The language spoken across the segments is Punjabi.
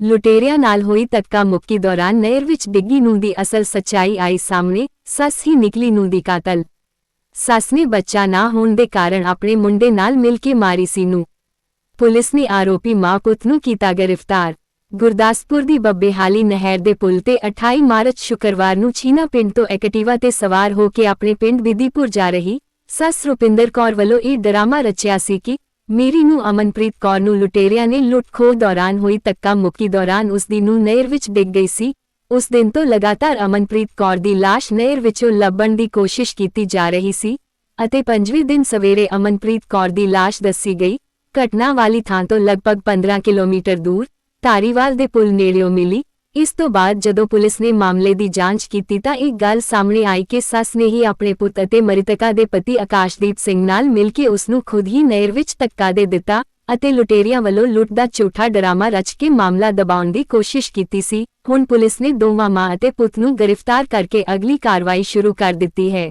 ਲੁਟੇਰਿਆਂ ਨਾਲ ਹੋਈ ਧੱਕਾ ਮੁੱਕੀ ਦੌਰਾਨ ਨਹਿਰ ਵਿੱਚ ਡਿੱਗੀ ਨੂੰ ਦੀ ਅਸਲ ਸੱਚਾਈ ਆਈ ਸਾਹਮਣੇ, ਸੱਸ ਹੀ ਨਿਕਲੀ ਨੂੰ ਦੀ ਕਾਤਲ। ਸੱਸ ਨੇ ਬੱਚਾ ਨਾ ਹੋਣ ਦੇ ਕਾਰਨ ਆਪਣੇ ਮੁੰਡੇ ਨਾਲ ਮਿਲ ਕੇ ਮਾਰੀ ਸੀ ਨੂੰ ਪੁਲਿਸ ਨੇ ਆਰੋਪੀ ਮਾਂ ਪੁੱਤ ਨੂੰ ਕੀਤਾ ਗ੍ਰਿਫਤਾਰ। ਗੁਰਦਾਸਪੁਰ ਦੀ ਬੱਬੇਹਾਲੀ ਨਹਿਰ ਦੇ ਪੁਲ ਤੇ 28 ਮਾਰਚ ਸ਼ੁੱਕਰਵਾਰ ਨੂੰ ਛੀਨਾ ਪਿੰਡ ਤੋਂ ਐਕਟਿਵਾ ਤੇ ਸਵਾਰ ਹੋ ਕੇ ਆਪਣੇ ਪਿੰਡ ਬਿਦੀਪੁਰ ਜਾ ਰਹੀ, ਸੱਸ ਰੁਪਿੰਦਰ ਕੌਰ ਵੱਲੋਂ ਇਹ ਡਰਾਮਾ ਰਚਿਆ ਸੀ ਕਿ ਮੇਰੀ ਨੂੰ ਅਮਨਪ੍ਰੀਤ ਕੌਰ ਨੂੰ ਲੁਟੇਰਿਆਂ ਨੇ ਲੁੱਟ-ਖੋਹ ਦੌਰਾਨ ਹੋਈ ਧੱਕਾ ਮੁੱਕੀ ਦੌਰਾਨ ਉਸ ਦੀ ਨੂੰ ਨਹਿਰ ਵਿੱਚ ਡਿੱਗ ਗਈ ਸੀ। ਉਸ ਦਿਨ ਤੋਂ ਲਗਾਤਾਰ ਅਮਨਪ੍ਰੀਤ ਕੌਰ ਦੀ ਲਾਸ਼ ਨਹਿਰ ਵਿੱਚੋਂ ਲੱਭਣ ਦੀ ਕੋਸ਼ਿਸ਼ ਕੀਤੀ ਜਾ ਰਹੀ ਸੀ ਅਤੇ ਪੰਜਵੇਂ ਦਿਨ ਸਵੇਰੇ ਅਮਨਪ੍ਰੀਤ ਕੌਰ ਦੀ ਲਾਸ਼ ਦੱਸੀ ਗਈ। ਘਟਨਾ ਵਾਲੀ ਥਾਂ ਤੋਂ ਲਗਭਗ 15 ਕਿਲੋਮੀਟਰ ਦੂਰ ਧਾਰੀਵਾਲ ਦੇ ਪੁਲ ਨੇੜਿਓਂ ਮਿਲੀ। ਇਸ ਤੋਂ ਬਾਅਦ ਜਦੋਂ ਪੁਲਿਸ ਨੇ ਮਾਮਲੇ ਦੀ ਜਾਂਚ ਕੀਤੀ ਤਾਂ ਇੱਕ ਗੱਲ ਸਾਹਮਣੇ ਆਈ ਕਿ ਸੱਸ ਨੇ ਹੀ ਆਪਣੇ ਪੁੱਤ ਅਤੇ ਮ੍ਰਿਤਕਾ ਦੇ ਪਤੀ ਆਕਾਸ਼ਦੀਪ ਸਿੰਘ ਨਾਲ ਮਿਲ ਕੇ ਉਸ ਨੂੰ ਖੁਦ ਹੀ ਨਹਿਰ ਵਿੱਚ ਧੱਕਾ ਦੇ ਦਿੱਤਾ ਅਤੇ ਲੁਟੇਰਿਆਂ ਵੱਲੋਂ ਲੁੱਟ ਦਾ ਝੂਠਾ ਡਰਾਮਾ ਰਚ ਕੇ ਮਾਮਲਾ ਦਬਾਉਣ ਦੀ ਕੋਸ਼ਿਸ਼ ਕੀਤੀ ਸੀ। ਹੁਣ ਪੁਲਿਸ ਨੇ ਦੋਵਾਂ ਮਾਂ ਅਤੇ ਪੁੱਤ ਨੂੰ ਗ੍ਰਿਫਤਾਰ ਕਰਕੇ ਅਗਲੀ ਕਾਰਵਾਈ ਸ਼ੁਰੂ ਕਰ ਦਿੱਤੀ ਹੈ।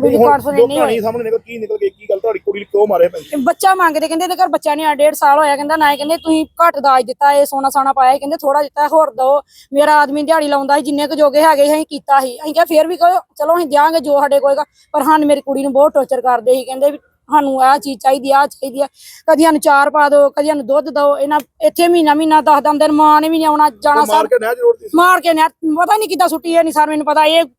ਵੀ ਹੁਣ ਕੌਨਫੀਡੈਂਟ ਦੋ ਨਹੀਂ ਹੋਏ ਕਹਾਣੀ ਸਾਹਮਣੇ ਨਿਕਲ ਕੀ ਨਿਕਲ ਗਈ ਕੀ ਗੱਲ ਤੁਹਾਡੀ ਕੁੜੀ ਨੂੰ ਕਿਉਂ ਮਾਰੇ ਪੈਂਦੇ ਤੇ ਬੱਚਾ ਮੰਗਦੇ ਕਹਿੰਦੇ ਇਹਦੇ ਘਰ ਬੱਚਾ ਨਹੀਂ ਆ ਡੇਢ ਸਾਲ ਹੋਇਆ ਕਹਿੰਦਾ ਨਾ ਇਹ ਕਹਿੰਦੇ ਤੁਸੀਂ ਘੱਟ ਦਾਜ ਦਿੱਤਾ ਇਹ ਸੋਨਾ ਸਾਨਾ ਪਾਇਆ ਸੀ, ਕਹਿੰਦੇ ਥੋੜਾ ਦਿੱਤਾ ਹੋਰ ਦੋ ਮੇਰਾ ਆਦਮੀ ਦਿਹਾੜੀ ਲਾਉਂਦਾ ਸੀ ਜਿੰਨੇ ਕੁ ਜੋਗੇ ਹੈਗੇ ਸੀ ਅਸੀਂ ਕੀਤਾ ਸੀ। ਅਸੀਂ ਕਿਹਾ ਫੇਰ ਵੀ ਕਹੋ ਚਲੋ ਅਸੀਂ ਦਿਆਂਗੇ ਜੋ ਸਾਡੇ ਕੋਏਗਾ ਪਰ ਹਾਂ ਮੇਰੀ ਕੁੜੀ ਨੂੰ ਬਹੁਤ ਟੌਰਚਰ ਕਰਦੇ ਸੀ ਕਹਿੰਦੇ ਵੀ ਸਾਨੂੰ ਆਹ ਚੀਜ਼ ਚਾਹੀਦੀ ਆ ਆਹ ਚਾਹੀਦੀ ਆ। ਕਦੀ ਸਾਨੂੰ ਚਾਰ ਪਾ ਦਿਓ ਕਦੀ ਸਾਨੂੰ ਦੁੱਧ ਦਿਓ ਇਹਨਾਂ ਇੱਥੇ ਮਹੀਨਾ ਮਹੀਨਾ ਦਸ ਦਸ ਦਿਨ ਮਾਂ ਨੇ ਵੀ ਨਹੀਂ ਆਉਣਾ ਜਾਣਾ ਮਾਰ ਸਰ ਕੇ ਨਹਿ ਜ਼ਰੂਰ ਦੀ ਮਾਰ ਕੇ ਨੇ ਪਤਾ ਨਹੀਂ ਕਿੱਦਾਂ ਸੁੱਟੀ ਇਹ ਨਹੀਂ ਸਰ ਮੈਨੂੰ ਪਤਾ ਇਹ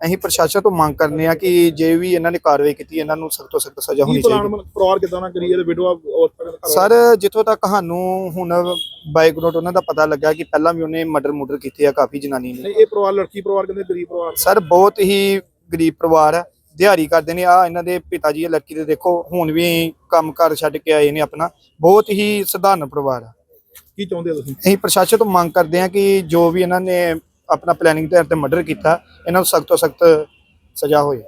ਅਸੀਂ ਪ੍ਰਸ਼ਾਸਨ ਤੋਂ ਮੰਗ ਕਰਨੇ ਆ ਕਿ ਜੇ ਵੀ ਇਹਨਾਂ ਨੇ ਕਾਰਵਾਈ ਕੀਤੀ ਇਹਨਾਂ ਨੂੰ ਸਖਤ ਤੋਂ ਸਖਤ ਸਜ਼ਾ ਹੋਣੀ ਚਾਹੀਦੀ। ਪਰਿਵਾਰ ਕਿਦਾਂ ਨਾ ਕਰੀ ਇਹਦੇ ਵਿਡਵਾ ਔਰਤ ਸਰ ਜਿੱਥੋਂ ਤੱਕ ਸਾਨੂੰ ਹੁਣ ਬਾਈਗਨੋਟ ਉਹਨਾਂ ਦਾ ਪਤਾ ਲੱਗਾ ਕਿ ਪਹਿਲਾਂ ਵੀ ਉਹਨੇ ਮਰਡਰ ਮੁਰਡਰ ਕੀਤੇ ਆ ਕਾਫੀ ਜਨਾਨੀ ਨੇ। ਇਹ ਪਰਿਵਾਰ ਲੜਕੀ ਪਰਿਵਾਰ ਕਹਿੰਦੇ ਗਰੀਬ ਪਰਿਵਾਰ ਸਰ ਬਹੁਤ ਹੀ ਗਰੀਬ ਪਰਿਵਾਰ ਹੈ ਦਿਹਾੜੀ ਕਰਦੇ ਨੇ। ਆ ਇਹਨਾਂ ਦੇ ਪਿਤਾ ਜੀ ਇਹ ਲੜਕੀ ਦੇ ਦੇਖੋ ਹੁਣ ਵੀ ਕੰਮ ਘਰ ਛੱਡ ਕੇ ਆਏ ਨੇ ਆਪਣਾ। ਬਹੁਤ ਹੀ ਸਧਾਰਨ ਪਰਿਵਾਰ ਹੈ ਕੀ ਚਾਹੁੰਦੇ ਹੋ ਤੁਸੀਂ? ਅਸੀਂ ਪ੍ਰਸ਼ਾਸਨ ਤੋਂ ਮੰਗ ਕਰਦੇ ਹਾਂ ਕਿ ਜੋ ਵੀ ਇਹਨਾਂ ਨੇ ਆਪਣਾ ਪਲੈਨਿੰਗ ਦੇ ਤੇ ਮਰਡਰ ਕੀਤਾ, ਇਹਨਾਂ ਨੂੰ ਸਖਤ ਤੋਂ ਸਖਤ ਸਜ਼ਾ ਹੋਈ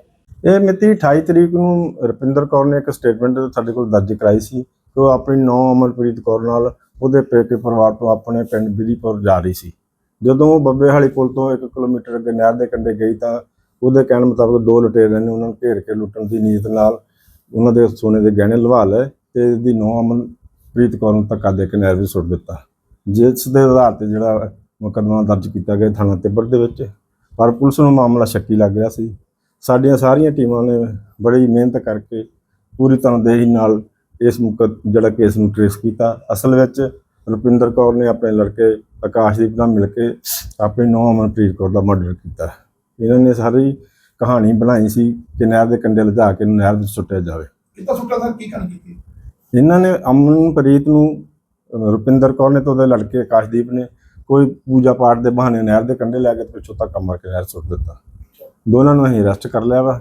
ਇਹ ਮਿਤੀ 28 ਤਰੀਕ ਨੂੰ ਰੁਪਿੰਦਰ ਕੌਰ ਨੇ ਇੱਕ ਸਟੇਟਮੈਂਟ ਸਾਡੇ ਕੋਲ ਦਰਜ ਕਰਾਈ ਸੀ ਕਿ ਉਹ ਆਪਣੀ ਨੌ ਅਮਰਪ੍ਰੀਤ ਕੌਰ ਨਾਲ ਉਹਦੇ ਪੇਕੇ ਪਰਿਵਾਰ ਤੋਂ ਆਪਣੇ ਪਿੰਡ ਬਿਧੀਪੁਰ ਜਾ ਰਹੀ ਸੀ। ਜਦੋਂ ਉਹ ਬੱਬੇਹਾਲੀ ਪੁਲ ਤੋਂ 1 ਕਿਲੋਮੀਟਰ ਅੱਗੇ ਨਹਿਰ ਦੇ ਕੰਢੇ ਗਈ ਤਾਂ ਉਹਦੇ ਕਹਿਣ ਮੁਤਾਬਕ ਦੋ ਲੁਟੇਰਿਆਂ ਨੇ ਉਹਨਾਂ ਨੂੰ ਘੇਰ ਕੇ ਲੁੱਟਣ ਦੀ ਨੀਅਤ ਨਾਲ ਉਹਨਾਂ ਦੇ ਸੋਨੇ ਦੇ ਗਹਿਣੇ ਲਵਾ ਲਏ ਤੇ ਇਹਦੀ ਨੌ ਅਮਨਪ੍ਰੀਤ ਕੌਰ ਨੂੰ ਧੱਕਾ ਦੇ ਕੇ ਨਹਿਰ ਵਿੱਚ ਸੁੱਟ ਦਿੱਤਾ। ਜਿਸ ਦੇ ਆਧਾਰ ਤੇ ਜਿਹੜਾ ਮੁਕੱਦਮਾ ਦਰਜ ਕੀਤਾ ਗਿਆ ਥਾਣਾ ਤਿੱਬੜ ਦੇ ਵਿੱਚ। ਪਰ ਪੁਲਿਸ ਨੂੰ ਮਾਮਲਾ ਸ਼ੱਕੀ ਲੱਗ ਰਿਹਾ ਸੀ। ਸਾਡੀਆਂ ਸਾਰੀਆਂ ਟੀਮਾਂ ਨੇ ਬੜੀ ਮਿਹਨਤ ਕਰਕੇ ਪੂਰੀ ਤਨਦੇਹੀ ਨਾਲ ਇਸ ਜਿਹੜਾ ਕੇਸ ਨੂੰ ਟ੍ਰੇਸ ਕੀਤਾ। ਅਸਲ ਵਿੱਚ ਰੁਪਿੰਦਰ ਕੌਰ ਨੇ ਆਪਣੇ ਲੜਕੇ ਆਕਾਸ਼ਦੀਪ ਨਾਲ ਮਿਲ ਕੇ ਆਪਣੀ ਨੌਂ ਅਮਨਪ੍ਰੀਤ ਕੌਰ ਦਾ ਮਰਡਰ ਕੀਤਾ। ਇਹਨਾਂ ਨੇ ਸਾਰੀ ਕਹਾਣੀ ਬਣਾਈ ਸੀ ਕਿ ਨਹਿਰ ਦੇ ਕੰਢੇ ਲਿਜਾ ਕੇ ਨਹਿਰ ਵਿੱਚ ਸੁੱਟਿਆ ਜਾਵੇ। ਕਿੱਦਾਂ ਸੁੱਟਾ ਸਰ? ਕੀ ਕਰਨ ਕੀਤੀ? ਇਹਨਾਂ ਨੇ ਅਮਨਪ੍ਰੀਤ ਨੂੰ ਰੁਪਿੰਦਰ ਕੌਰ ਨੇ ਤੇ ਉਹਦੇ ਲੜਕੇ ਆਕਾਸ਼ਦੀਪ ਨੇ ਕੋਈ ਪੂਜਾ ਪਾਠ ਦੇ ਬਹਾਨੇ ਨਹਿਰ ਦੇ ਕੰਢੇ ਲੈ ਕੇ ਤੇ ਪਿੱਛੋਂ ਤੱਕ ਮਾਰ ਕੇ ਨਹਿਰ ਸੁੱਟ ਦਿੱਤਾ। ਦੋਨਾਂ ਨੂੰ ਅਸੀਂ ਅਰੈਸਟ ਕਰ ਲਿਆ ਵਾ।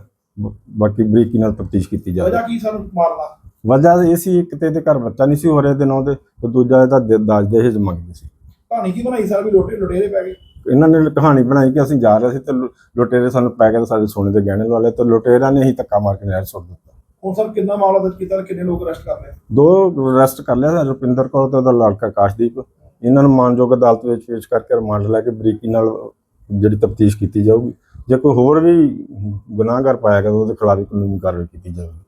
ਬਾਕੀ ਬਰੀਕੀ ਨਾਲ ਤਫਤੀਸ਼ ਕੀਤੀ ਜਾਵੇ ਵਜ੍ਹਾ ਕੀ ਸਰ ਮਾਰਦਾ ਵਜ੍ਹਾ ਇਹ ਸੀ ਇੱਕ ਤੇ ਘਰ ਬੱਚਾ ਨਹੀਂ ਸੀ ਹੋ ਰਿਹਾ ਦੇ ਨਾਂ ਤੇ ਤੇ ਦੂਜਾ ਇਹਦਾ ਦ- ਦਾਜ ਦਹੇਜ ਮੰਗਦੇ ਸੀ। ਕਹਾਣੀ ਕੀ ਬਣਾਈ ਸਰ ਵੀ ਲੋਟੇ ਲੁਟੇਰੇ ਪੈ ਗਏ? ਇਹਨਾਂ ਨੇ ਕਹਾਣੀ ਬਣਾਈ ਕਿ ਅਸੀਂ ਜਾ ਰਹੇ ਸੀ ਤੇ ਲੁਟੇਰੇ ਸਾਨੂੰ ਪੈ ਗਏ ਤੇ ਸਾਡੇ ਸੋਨੇ ਦੇ ਗਹਿਣੇ ਲਵਾ ਲਏ ਤੇ ਲੁਟੇਰਿਆਂ ਨੇ ਹੀ ਧੱਕਾ ਮਾਰ ਕੇ ਨਹਿਰ ਸੁੱਟ ਦਿੱਤਾ। ਹੁਣ ਸਰ ਕਿੰਨਾ ਮਾਮਲਾ ਦਰਜ ਕੀਤਾ ਤੇ ਕਿੰਨੇ ਲੋਕ ਅਰੈਸਟ ਕਰ ਲਏ? ਦੋ ਅਰੈਸਟ ਕਰ ਲਿਆ ਰੁਪਿੰਦਰ ਕੌਰ ਤੇ ਉਹਦਾ ਲੜਕਾ ਆਕਾਸ਼ਦੀਪ ਇਹਨਾਂ ਨੂੰ ਮਾਨਯੋਗ ਅਦਾਲਤ ਵਿੱਚ ਪੇਸ਼ ਕਰਕੇ ਰਿਮਾਂਡ ਲੈ ਕੇ ਬਰੀਕੀ ਨਾਲ ਜਿਹੜੀ ਤਫਤੀਸ਼ ਕੀਤੀ ਜਾਊਗੀ। ਜੇ ਕੋਈ ਹੋਰ ਵੀ ਗੁਨਾਹਗਰ ਪਾਇਆ ਗਿਆ ਤਾਂ ਉਹਦੇ ਖਿਲਾਫ ਵੀ ਕਾਨੂੰਨੀ ਕਾਰਵਾਈ ਕੀਤੀ ਜਾਵੇਗੀ